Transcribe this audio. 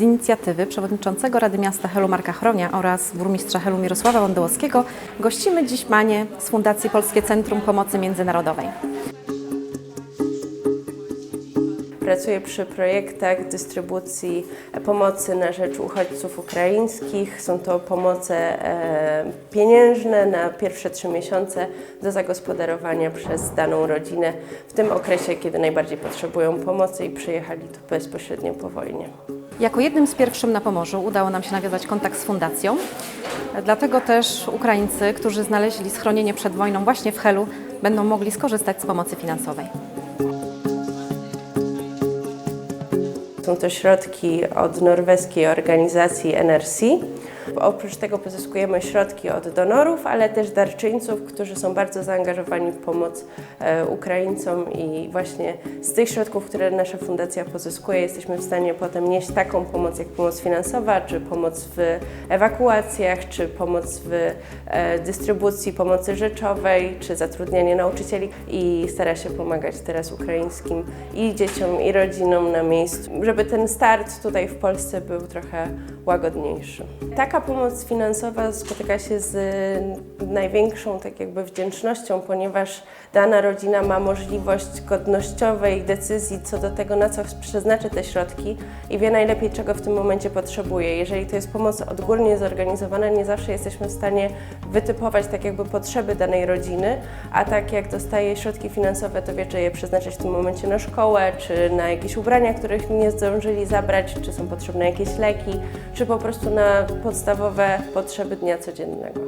inicjatywy przewodniczącego Rady Miasta Helu Marka Chronia oraz burmistrza Helu Mirosława Łądołowskiego gościmy dziś Manię z Fundacji Polskie Centrum Pomocy Międzynarodowej. Pracuję przy projektach dystrybucji pomocy na rzecz uchodźców ukraińskich. Są to pomoce e, pieniężne na pierwsze trzy miesiące do zagospodarowania przez daną rodzinę w tym okresie, kiedy najbardziej potrzebują pomocy i przyjechali tu bezpośrednio po wojnie. Jako jednym z pierwszym na Pomorzu udało nam się nawiązać kontakt z fundacją. Dlatego też Ukraińcy, którzy znaleźli schronienie przed wojną właśnie w Helu, będą mogli skorzystać z pomocy finansowej. Są to środki od norweskiej organizacji NRC. Oprócz tego pozyskujemy środki od donorów, ale też darczyńców, którzy są bardzo zaangażowani w pomoc e, Ukraińcom i właśnie z tych środków, które nasza fundacja pozyskuje, jesteśmy w stanie potem nieść taką pomoc jak pomoc finansowa, czy pomoc w ewakuacjach, czy pomoc w e, dystrybucji pomocy rzeczowej, czy zatrudnianie nauczycieli i stara się pomagać teraz ukraińskim i dzieciom, i rodzinom na miejscu, żeby ten start tutaj w Polsce był trochę łagodniejszy. Taka pomoc finansowa spotyka się z największą tak jakby wdzięcznością, ponieważ dana rodzina ma możliwość godnościowej decyzji co do tego, na co przeznaczy te środki i wie najlepiej, czego w tym momencie potrzebuje. Jeżeli to jest pomoc odgórnie zorganizowana, nie zawsze jesteśmy w stanie wytypować tak jakby potrzeby danej rodziny, a tak jak dostaje środki finansowe, to wie, czy je przeznaczyć w tym momencie na szkołę, czy na jakieś ubrania, których nie zdążyli zabrać, czy są potrzebne jakieś leki, czy po prostu na podstawowe potrzeby dnia codziennego.